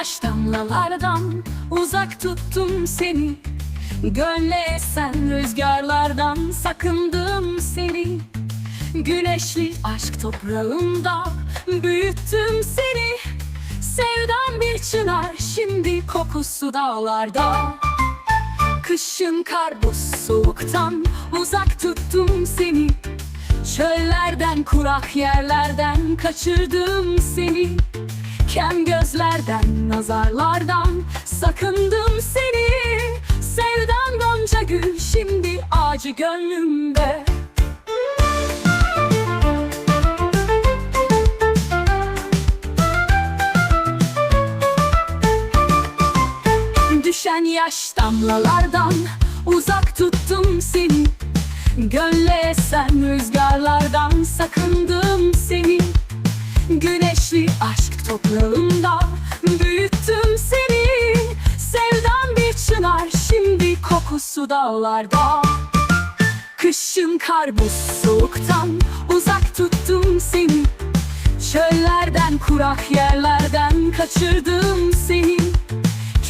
Uzaklardan uzak tuttum seni. Gönle esen rüzgarlardan sakındım seni. Güneşli aşk toprağında büyüttüm seni. Sevdan bir çınar şimdi kokusu dağlarda. Kışın kar buz soğuktan uzak tuttum seni. Çöllerden kurak yerlerden kaçırdım seni Kem gözlerden nazarlardan sakındım seni. Sevdan gonca gül şimdi acı gönlümde. Düşen yaş damlalardan uzak tuttum seni. Gönle esen rüzgarlardan sakındım seni Bir çınar şimdi kokusu dağlarda. Kışın kar buz soğuktan uzak tuttum seni. Çöllerden kurak yerlerden kaçırdım seni.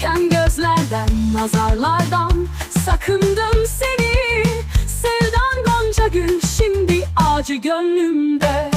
Kem gözlerden nazarlardan sakındım seni. Sevdan gonca gül şimdi acı gönlümde